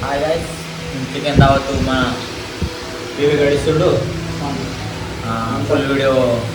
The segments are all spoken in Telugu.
హాయ్ గైస్ చికెన్ దావత్తు మన టీవీ గడిస్తుడు. ఫుల్ వీడియో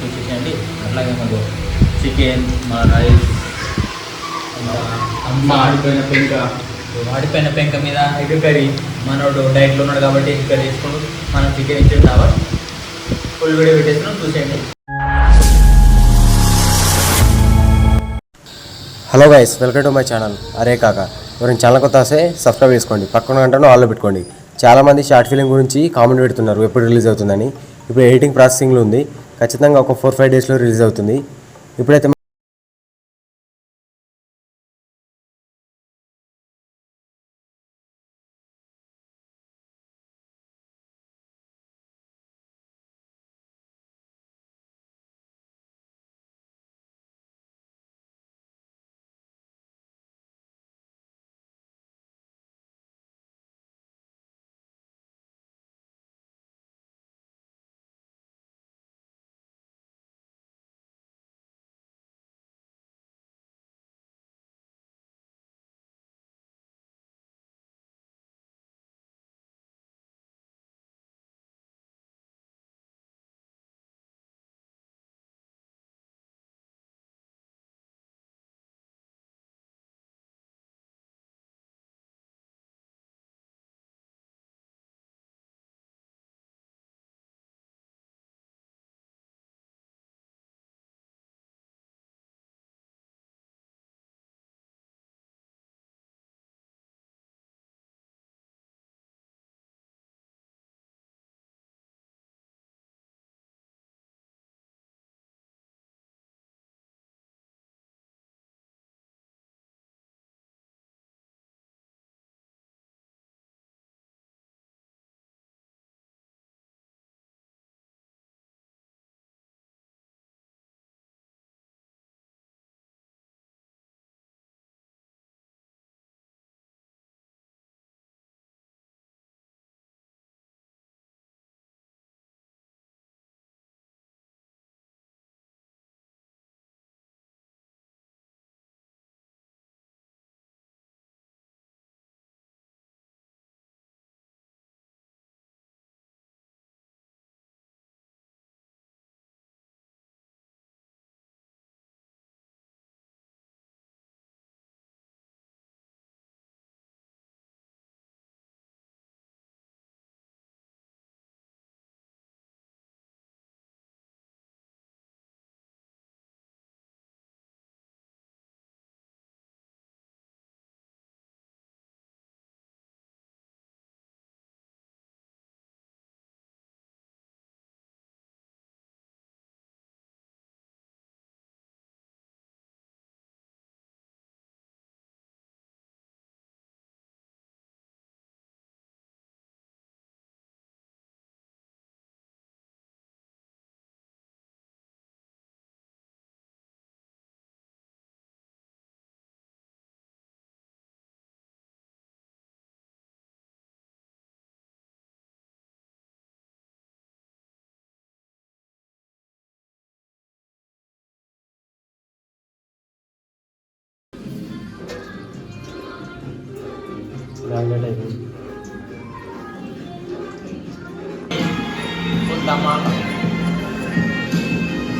చూసేసేయండి. అట్లాగే మాకు చికెన్ మన రైస్ అమ్మ ఆడిపోయిన పెంక. వాడిపోయిన పెంక మీద ఎగ్ కర్రీ. మనోడు డైట్లో ఉన్నాడు కాబట్టి ఎగ్ కర్రీ మనం చికెన్ ఇచ్చేది దావత్. ఫుల్ వీడియో పెట్టేస్తున్నాం చూసేయండి. Hello guys welcome to my channel అరే కాకా ఎవరైనా ఛానల్ కొత్త వస్తే సబ్స్క్రైబ్ చేసుకోండి. పక్కన గంటను ఆల్లో పెట్టుకోండి. చాలామంది షార్ట్ ఫిలిం గురించి కామెంట్ పెడుతున్నారు. ఎప్పుడు రిలీజ్ అవుతుందని. ఇప్పుడు ఎడిటింగ్ ప్రాసెసింగ్లో ఉంది. ఖచ్చితంగా ఒక ఫోర్ ఫైవ్ డేస్లో రిలీజ్ అవుతుంది. ఇప్పుడైతే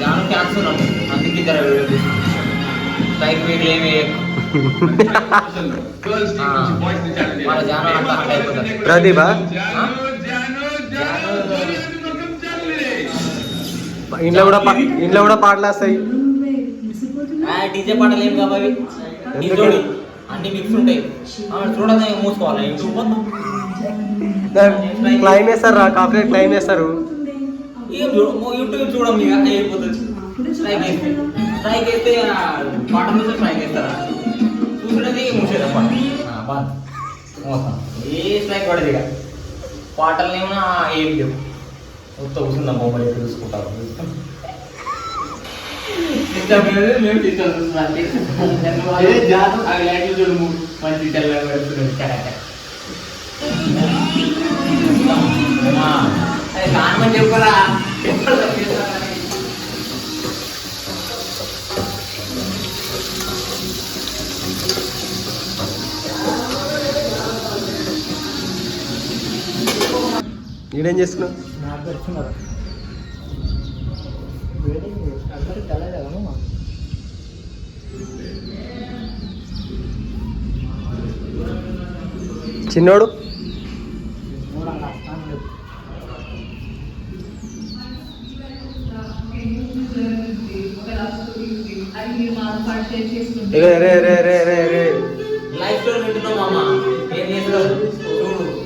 జాను క్యాన్సర్ అందుకే ఇద్దరు వీడియో తీసుకుంటాం లైక్ ఏమి మన. జాను అంతా ప్రదీప్ welcome challenge. ఇంట్లో కూడా పా- ఇంట్లో కూడా పాటలు వస్తాయి డీజే పాటలు ఏం కావాలి ఎందుకు? అన్ని మిక్స్ ఉంటాయి. చూడగా మూసుకోవాలి యూట్యూబ్ క్లైమ్ వేస్తారు రా కాపీ క్లైమ్ వేస్తారు యూట్యూబ్ చూడం అయిపోతుంది. స్ట్రైక్ వేస్తే స్ట్రైక్ ఆ పాట మీద స్ట్రైక్ వేస్తారా చూసినది మూసేదా పాట ఆ, బాగా మోస్తాం. ఏ స్ట్రైక్ పడదు ఇక. పాటలనేమో ఏం లేవు. మొత్తం కూర్చుందాం మొబైల్ చూసుకుంటారు. మేము టీచర్ చూస్తున్నాం మన టీచర్ పెడుతున్నాడు కరెక్ట్ కానమని చెప్పరా? ఈడేం చేసుకున్నావు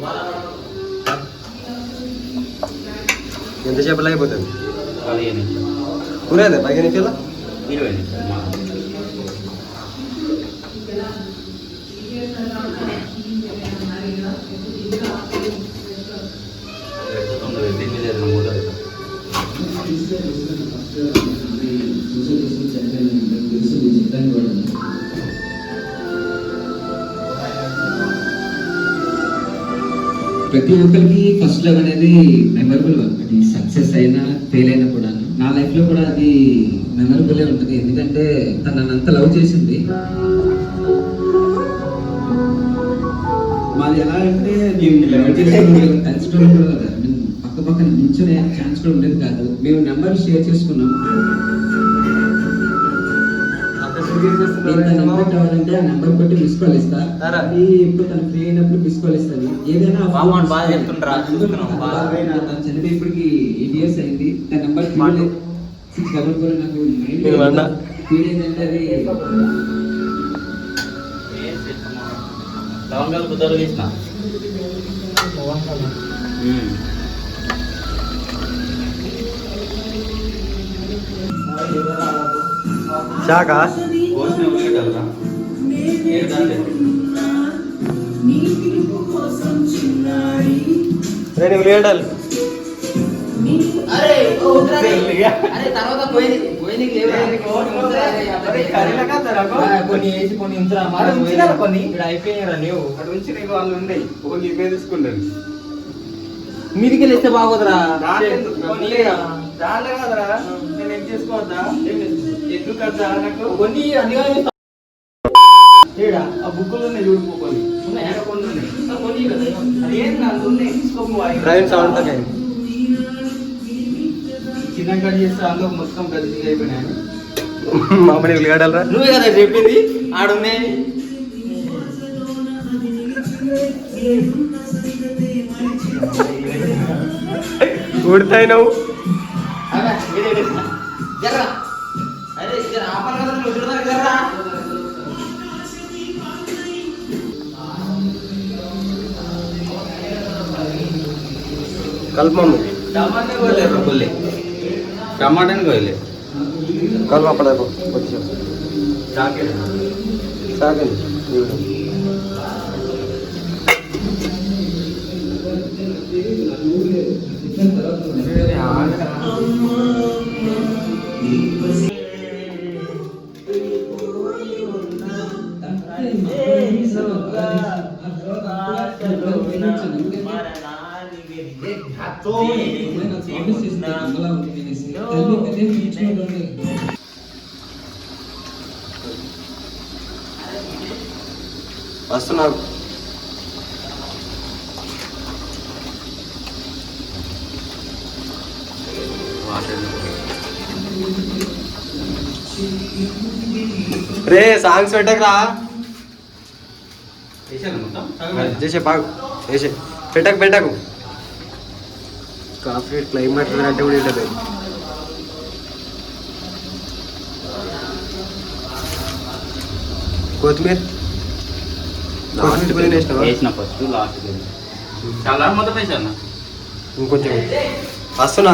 బాగా ఎంతసేపు అయిపోతుంది? పదిహేను కూర అదే పదిహేను నిమిషాలు ప్రతి ఒక్కరికి ఫస్ట్ లవ్ అనేది మెమరబుల్ అది సక్సెస్ అయినా ఫెయిల్ అయినా కూడా నా లైఫ్లో కూడా అది మెమరబుల్ ఉంటుంది. ఎందుకంటే తను నన్ను అంత లవ్ చేసింది. మాది ఎలా అంటే మేము లవ్ కూడా mean, పక్క పక్కన నిల్చునే ఛాన్స్ కూడా ఉండేది కాదు. మేము నెంబర్ షేర్ చేసుకున్నాం. నేను కావాలంటే ఆ నెంబర్ కొట్టి మిస్ కాల్ ఇస్తా. అది ఎప్పుడు తను ఫ్రీ అయినప్పుడు మిస్ కాల్ ఇస్తుంది ఏదైనా బాగా. తను చనిపోయి ఇప్పటికి ఎయిట్ ఇయర్స్ అయింది. తన నెంబర్ సిక్స్ డబల్ ఫోర్ నాకు నేను వాడినా. ఫీల్ ఏంటంటే అది లవంగాలు కుదరలు తీసిన చాకా అరే అరే తర్వాత పోయింది పోయింది కొన్ని వేసి కొన్ని ఉంచరా అరే ఉంచినారా కొన్ని? ఇక్కడ అయిపోయినారా లేవు. అక్కడ ఉంచి నీకు వాళ్ళు ఉన్నాయి ఒక ఇవే తీసుకుంటారు. మీదికి వెళ్ళిస్తే బాగోదురా. కాదురా నేను ఏం చేసుకోవద్దా ఎందుకు కదా నాకు. కొన్ని అన్ని ఆ బుక్కులు ఉన్నాయి చూడుకోకొని ట్రైన్ సౌండ్ తగ్గ చిన్న కట్ చేస్తే అందులో మొత్తం గదిగా అయిపోయినాయి మామూలు ఉల్లిగడ్డలు రా నువ్వే కదా చెప్పింది ఆడున్నాయి ఉడతాయి నువ్వు అలా, કલમા મૂકી ટમાટે બોલે બોલે ટમાટે ને બોલે કલમા પડે પછી સાકે સાકે हाँ వస్తున్నావు రే సాంగ్స్ పెట్టకరా. చేసే బాగు. చేసే పెట్టకు పెట్టకు. కాఫీ క్లైమేట్ అంటే కూడా ఉంటుంది కొత్తిమీర కొత్తిమీర పుదీనా వేసినావా వేసిన ఫస్ట్ లాస్ట్ చాలా మొత్తం వేసాను ఇంకొంచెం వస్తున్నా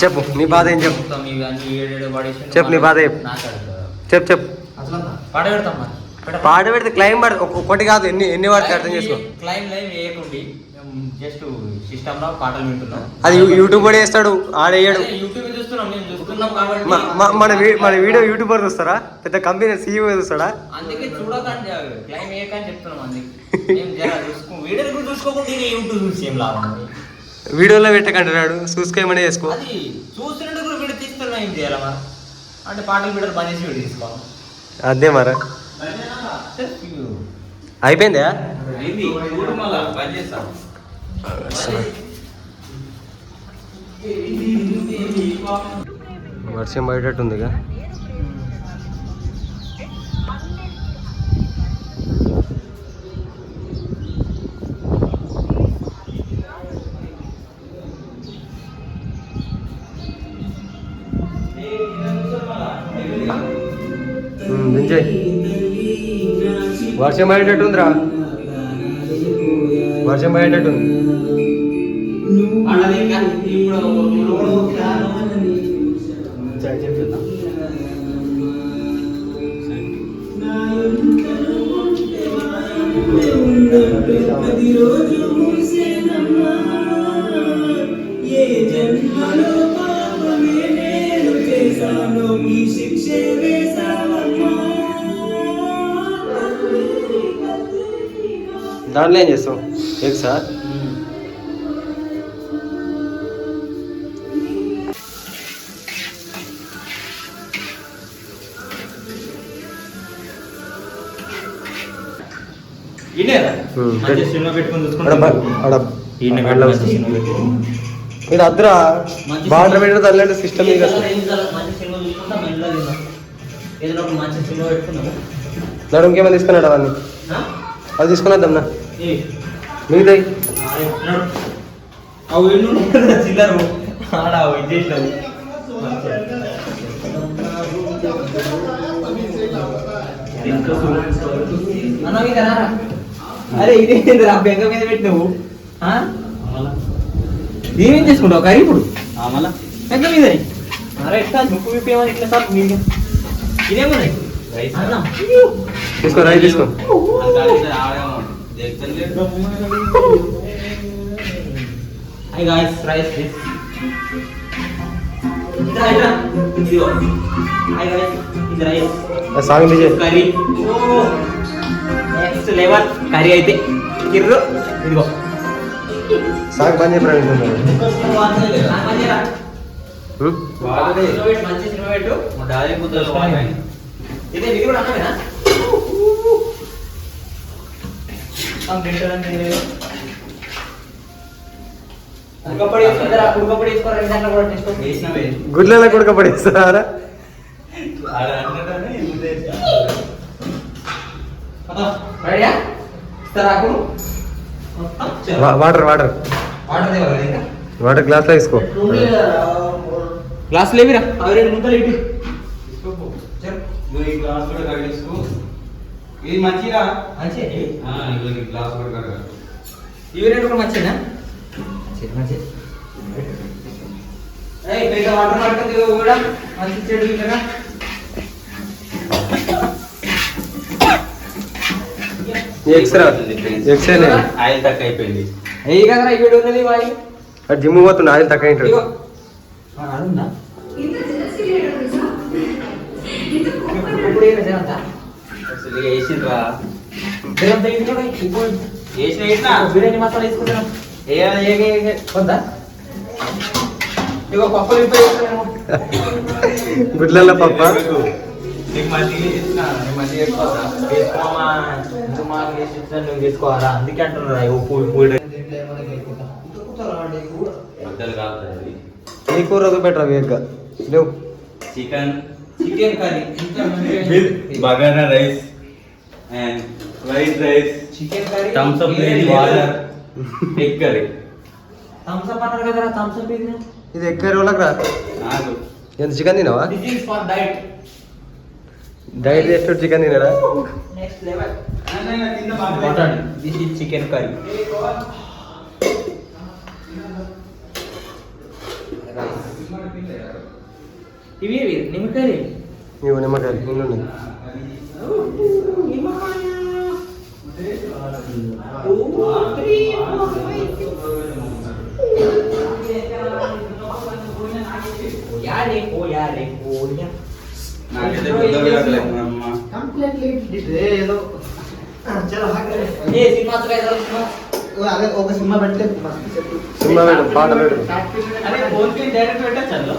చెప్పు నీ బాధ ఏం చెప్పు చెప్పు నీ బాధ చెప్పు చెప్పు చెప్పు పాట పెడతాం పాట పెడితే క్లైమ్ పడ ఒకటి కాదు. ఎన్ని ఎన్ని వాడితే అర్థం చేసుకో? క్లైమ్ లైవ్ వేయకుండి. జస్ట్ సిస్టమ్లో పాటలు వింటున్నాం. అది యూట్యూబ్ కూడా వేస్తాడు ఆడేయడు అదే యూట్యూబ్ చూస్తున్నాం. మేము చూస్తున్నాం కాబట్టి. మ- మ- మన మన వీడియో యూట్యూబర్ చూస్తారా పెద్ద కంపెనీ సీఈఓ చూస్తాడా? అందుకే చూడకండి క్లైమ్ వేయకని చెప్తున్నాం అందుకే. వీడియోలు కూడా చూసుకోకుండా యూట్యూబ్ చూసి ఏం లాభం? వీడియోలో పెట్టకంటున్నాడు చూసుకోమని చేసుకో. చూస్తున్నట్టు కూడా వీడియో తీస్తున్నాం ఏం అంటే పాటలు బంద్ చేసి వీడియో తీసుకోవాలి అదే మరి అయిపోయిందా? వర్షం పడేటట్టుందిగా. ఉమ్, దించేయ్. వర్షం పడేటట్టుందిరా. వర్షం పడేటట్టుంది. అన్నది ఇంకా ఇప్పుడు చెప్తున్నా దాంట్లో ఏం చేస్తావు ఒక మంచి సినిమా పెట్టుకుందాము నడు ఇంకేమైనా తీసుకున్నాడు అవన్నీ? అది తీసుకున్నద్దమ్మా ఏ, మిగతాయి ఆ, నడు. అవు ఎన్ను చిల్లరు ఆడ ఇది చేసినావు అన్న మీద రారా అరే ఇదేంటిరా బెంగ మీద పెట్టినావు ఆ? ఏమేం చేసుకుంటావు కర్రీ ఇప్పుడు మళ్ళా బెంగ మీద అరే ఎట్లా ముక్కు విప్పేమని ఇట్లా సార్ మీరు ఇదేమన్నాయి అన్నం తీసుకో రైస్ తీసుకో Hi guys, rice this. ఇదిగో హాయ్ గైస్ ఇది రైస్ ఆ సాంగ్ తీసే కర్రీ నెక్స్ట్ లెవెల్ కర్రీ అయితే కిర్రు ఇదిగో సాంగ్ బంద్ చెప్పి మంచి సినిమా పెట్టు మా డాడీ కుదరదు ఇదే ఇది కూడా అన్నమేనా ఉడకపడి వేసుకుంటారా ఉడకపడి వేసుకోరా రెండు దాంట్లో కూడా టెస్ట్ వేసినవే గుడ్లలో కొడుక పడేస్తారా? రెడీయా? ఇస్తారా అప్పుడు? Water water. వాటర్ వాటర్ గ్లాస్లో తీసుకో గ్లాస్ లేవిరా. అవి రెండు ఇటు. ఈ గ్లాస్ కూడా ఇది మంచిగా? మంచి ఇవి గ్లాస్ ఇవి రెండు కూడా మంచిగా మంచి మంచి ఏయ్ పైగా వాటర్ పట్టుకుంది కూడా. మంచి చెడు ఇంకా ఎక్స్రా ఎక్స్రే ఆయిల్ తక్కువ అయిపోయింది. ఏ కదరా ఇక్కడ ఉన్నది వాయి అది జిమ్ పోతుండే ఆయిల్ తక్కువ అడుందా ఇప్పుడు ఏమి జనంతా అసలు ఇక వేసిండ్రా జనంతా ఇంట్లో ఇప్పుడు వేసిన వేసిన. బిర్యానీ మసాలా ఏ ఏ ఏ, ఏ. వద్దా? ఇగో పప్పులు ఇంట్లో వేసుకున్నాము. గుడ్లలో పప్ప? నువ్వు వేసుకోవాలా అందుకే అంటున్నారా బద్దలు కాదు నీ కూర బెటర్ వేగ్గా. లేవు. Chicken. Chicken curry. Bagara rice. And white rice chicken curry Thums Up water egg curry Thums Up అన్నారు కదరా థమ్స్ అప్ ఇది ఇది ఎక్కువ రోజులకు రా. నాకు. ఎంత చికెన్ తినవా? This is for diet diet చేస్తాడు చికెన్ తినరా? Next level mutton this is chicken curry ఇవి ఇవి నిమ్మకాయలు? ఇవి నిమ్మకాయలు ఇల్లు ఉన్నాయి. ಸಿಂಹ ಬೆಟ್ಟ ಸಿಂಹ ಬೆಟ್ಟ ಪಾಠ ಬೆಟ್ಟ ಅದೇ ಫೋನ್ ಪೇ ಡೈರೆಕ್ಟ್ ಬೆಟ್ಟ ಚಲೋ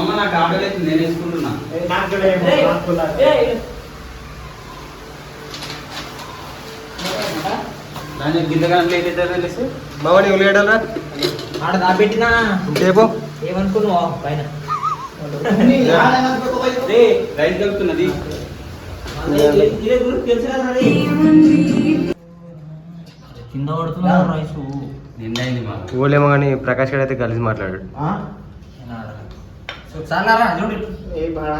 మమ్మ నాకు ఆడలేదు నేను వేసుకుంటున్నా దాని బాబా ఆడ ఏమనుకున్నావు పైన కలుపుతున్నది కింద పడుతున్నా నిన్న కానీ ప్రకాష్ గడ్ అయితే కలిసి మాట్లాడాడు చాలా చూడు ఏ బాగా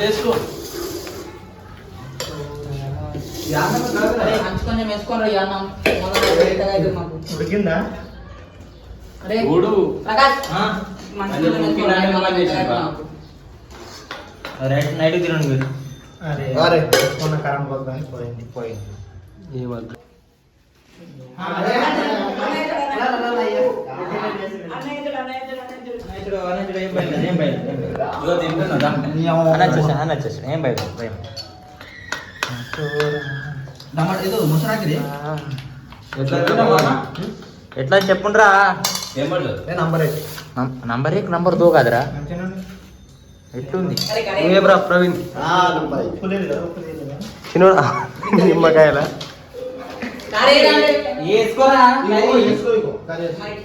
వేసుకో కొంచెం వేసుకోరా అన్నం మాకు. ఉడికిందా? అరే ఊడు ప్రకాష్. రైట్ నైట్ తినండి మీరు. అరే మొన్న కరం పోతుంది పోయింది. పోయింది ఏం లేదు, ఏం భయం భయం. ఎట్లా చెప్పుండ్రా నంబర్ నంబర్ ఏక్ నంబర్ దో కాదురా. ఎట్లుంది. నువ్వేమ్రా ప్రవీణ్. నిమ్మకాయల?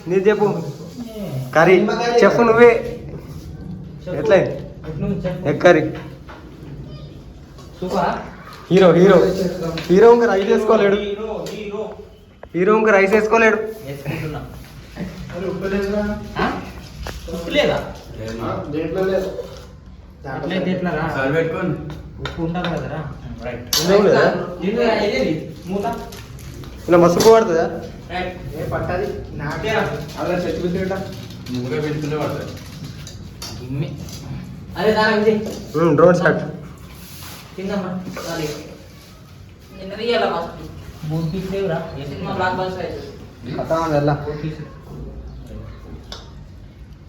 నీది చెప్పు. కర్రీ. చెప్పు నువ్వే. ఎట్లా. Egg curry? సూపరా? Hero hero. Hero ఇంకా రైస్ వేసుకోలేడు. హీరో ఇంకా రైస్ వేసుకోలేడు. ఉప్పు ఉండాలి కదరా. ఇలా మస్తు పడుతుందా రైట్ ఏ పట్టది? నాకే అలా చచ్చి పెట్టేట ముగ్గురే పెట్టుకుంటే పడుతుంది అరే దాని ఇది. డ్రోన్ షాట్ తిందమ్మా నిన్న ఫస్ట్ మూడు పీస్ లేవురా సినిమా బ్లాక్ బస్టర్ అయితే పీస్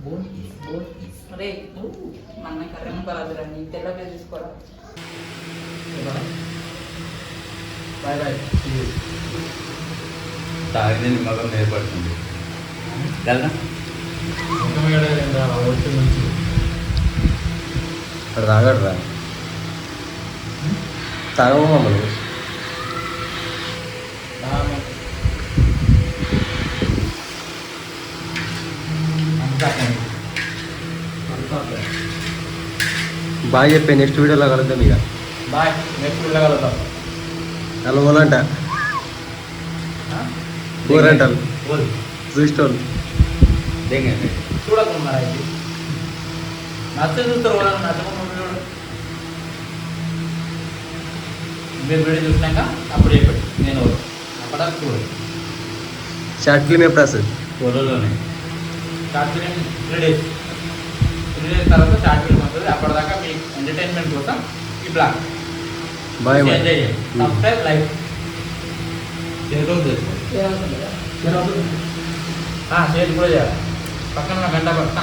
బోల్ బోల్ అరే మన కర్రీ ముక్కలు రండి తెల్లగా తీసుకోరా. Bye bye. తాగితే నిమ్మకం ఏర్పడుతుంది కదా అక్కడ తాగడు రా తాగవు మమ్మల్ని. బాగా చెప్పే నెక్స్ట్ వీడియోలో కలుద్దాం ఇక. బాయ్ నెక్స్ట్ వెళ్ళగలుగుతాం అలా ఓలంట ఊరంటారు చూసేటోళ్ళు దేంగండి చూడకుండా ఇది నచ్చ చూస్తారు వాళ్ళని నచ్చకుండా చూడు మీరు వీడియో చూసినాక అప్పుడు చెప్పండి నేను అప్పటిదాకా చూడండి షార్ట్ ఫిల్మ్ ఎప్పుడు వస్తుంది త్వరలోనే short film three days three days తర్వాత షార్ట్ ఫిలిం వస్తుంది అప్పటిదాకా మీ ఎంటర్టైన్మెంట్ కోసం ఈ బ్లాగ్ బాయ్ ఎంజాయ్ మరి చేయండి సబ్స్క్రైబ్ లైక్ ఎన్ని రోజులు చేసుకోండి ఏమవుతుంది షేర్ కూడా చేయాలి పక్కన ఉన్న గంట పక్క